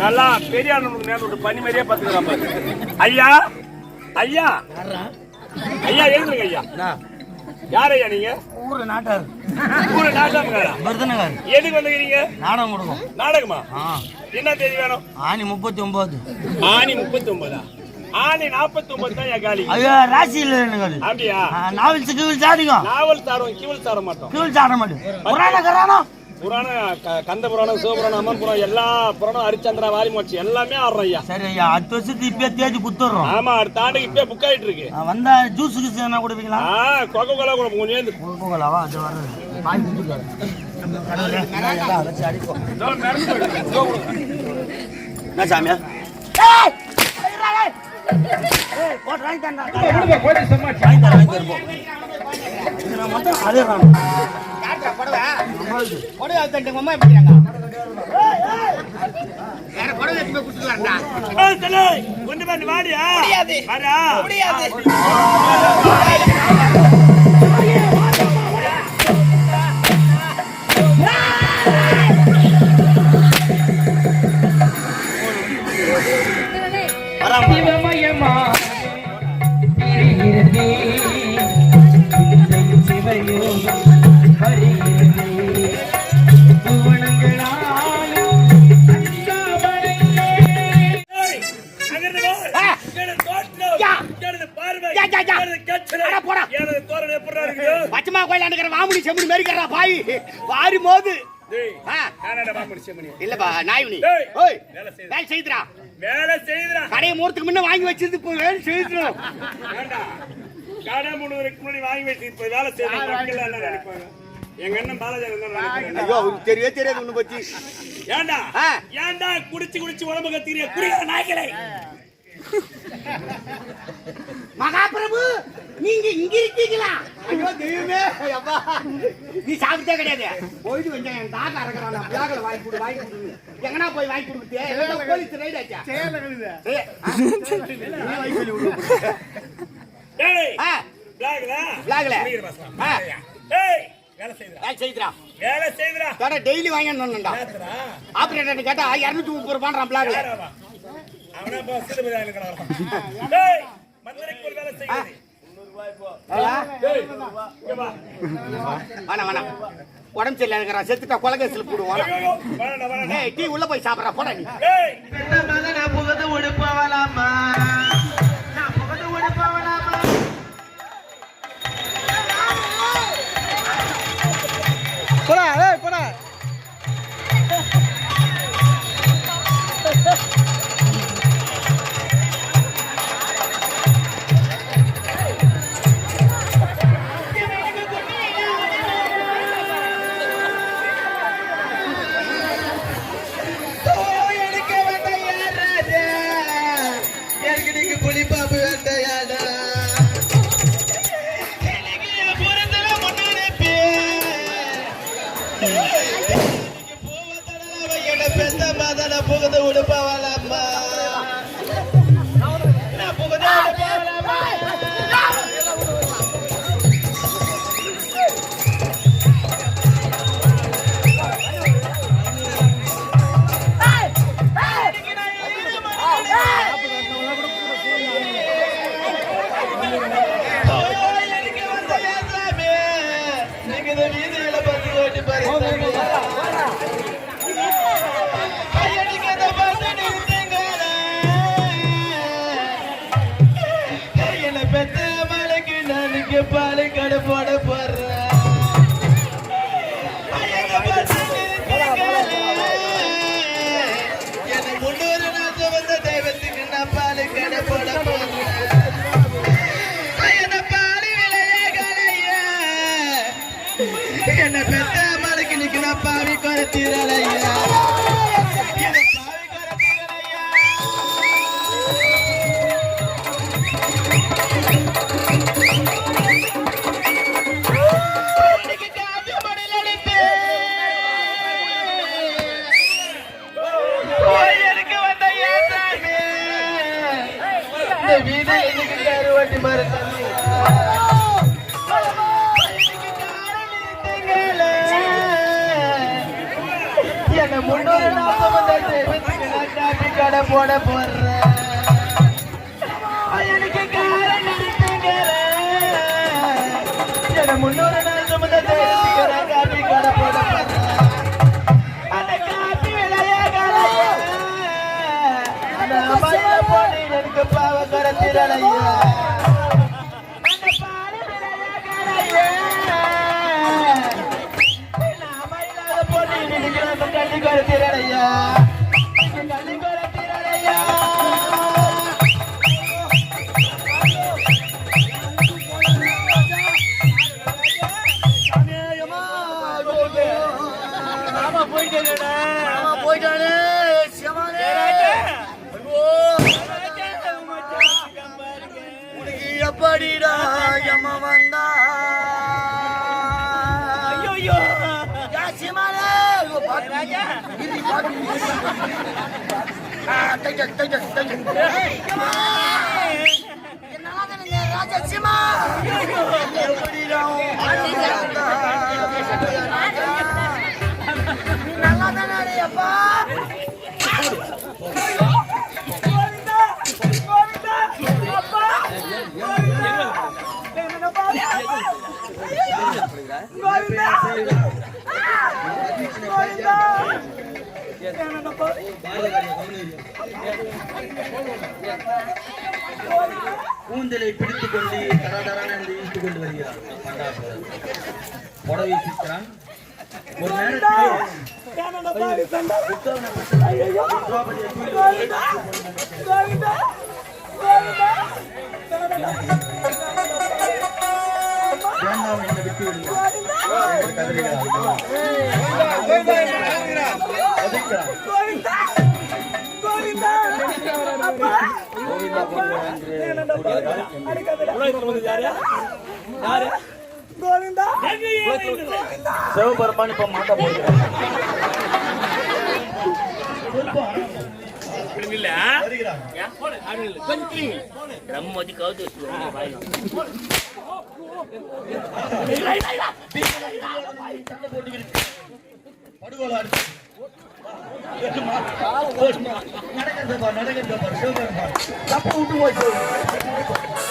நல்லா பெரிய ஆளுங்களுக்கு நேரம் விட்டு பண்ணி மாதிரியே பாத்துக்கிறான் பாரு. ஐயா ஐயா. ஐயா எழுதுங்க ஐயா. யார் ஐயா நீங்க? ஊரு நாட்டார். ஊரு நாட்டாமுங்களா விருதுநகர் எதுக்கு வந்துக்கிறீங்க நாடகம் கொடுக்கும் நாடகமா? என்ன தேதி வேணும்? ஆணி முப்பத்தி ஒன்பது ஆணி முப்பத்தி ஒன்பதா ஆணி நாற்பத்தி ஒன்பது தான் என் காலி ஐயோ ராசியில் எனக்கு அப்படியா? நாவல்ஸ் கீழ்ஸ் ஆடிக்கும் நாவல் சாரம் கீவல் சார மாட்டோம். கீழ்ஸ் ஆட மாட்டேன் புராண கரானம் புராணம் க- கந்த புராணம் சிவபுராணம் அம்மன் புராணம் எல்லா புராணம் ஹரிச்சந்திரா வாலிமோட்சி எல்லாமே ஆடுறோம் ஐயா. சரி ஐயா அடுத்த வருஷத்துக்கு இப்பயே தேதி குத்துடுறோம் ஆமா அடுத்த ஆண்டுக்கு இப்பயே புக் ஆயிட்டு இருக்கு வந்தா ஜூஸ் கீஸ் என்ன கொடுப்பீங்களா? ஆ கொக்கோ கோலா கூட கொஞ்சம் ஏந்து போகலாவா அது வர்றது. அடிப்போம். என்ன சாமியா? ஏய்! ஐயரா, ஏய்! ஏய், போட்டு வாங்கி தாண்டா, தாண்டா. வாங்கி தரேன், வாங்கி தரேன், போ. இது நான் மட்டும் அழுகுறான். ஏய், தலை, கொண்டு வந்து வாடியா வாடா. வரான் எனது தோற்றம், எனது பார்வை, எனது கற்றலை, எனது தோரணை எப்படிடா இருக்குது? பச்சைமா கோயிலாண்டுக்கிற வாமுனி செம்முனி மேரிக்கிறா பாய். வாரி செம்மணி. இல்லப்பா டேய், ஓய் வேலை செய்துடா. வேலை செய்யுதுடா. கடையை மூர்த்துக்கு முன்ன வாங்கி வச்சிருந்து இப்போ வேலை செய்துடும் கடை மூடுவதற்கு முன்னாடி வாங்கி வச்சு இப்ப வேலை எல்லாம் நினைப்பாங்க. எங்க அண்ணன் பாலாஜி? ஐயோ தெரியவே தெரியாது ஒண்ணு பத்தி. ஏண்டா. ஏண்டா குடிச்சு குடிச்சு உடம்பு கத்திரிய குடிக்கிற நாய்களே. மகாபிரபு நீங்க இங்க இருக்கீங்களா? ஐயோ தெய்வமே அப்பா நீ சாப்பிட்டே கிடையாது. போயிட்டு வந்தேன் என் தாத்தா இறக்குறான் பிளாக்ல வாங்கி கொடு வாங்கி கொடு. எங்கனா போய் வாங்கி கொடுத்து போலீஸ் ரைட் ஆச்சா? ஏய், பிளாக்ல பிளாக்ல. டேய் வேலை செய்யுதுடா வேலை செய்யுதுடா தோட டெய்லி வாங்கி. ஆபரேட்டர் கேட்டா இருநூத்தி முப்பது ரூபான்றான் பிளாக்ல உடம்பு சரியில்லை இருக்கிறான் செத்துட்டா போடுவான் வேணாம்டா, வேணாம்டா. ஏய் டீ உள்ள போய் சாப்பிட்றா போடா நீ. டேய், பாலு கடை போட பாலு கடுப்பாட போட போடுறேன் என்ன பாலு விலையே கலையா. என்ன பெத்த மலைக்கு நிக்கு நான் பாவி பாவி குறைத்தீரலையா வீடு எண்ணிக்கிட்டு அறுவாட்டி மாதிரி தண்ணி. என்ன முன்னூறு நாற்பது போட போடுறேன் எனக்கு போயிட்டானே எப்படிடா யம வந்தா. ஐயோ யாசிமாலே என்னடா ராஜா சிமா கூந்தலை பிடித்துக் கொண்டு தராதரான என்று இழுத்துக் கொண்டு வருகிறார். புடவை சித்திரம். ஒரு நேரத்தில் விட்டு விடுங்கள் சிவபெருமான் இப்ப மாட்ட போகிறேன் பிரம்மதி கவுத்து தப்பு விட்டு போய் சொல்லு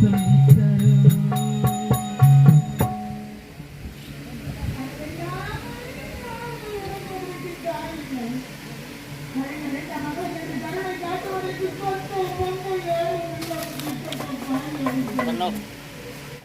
Thank you.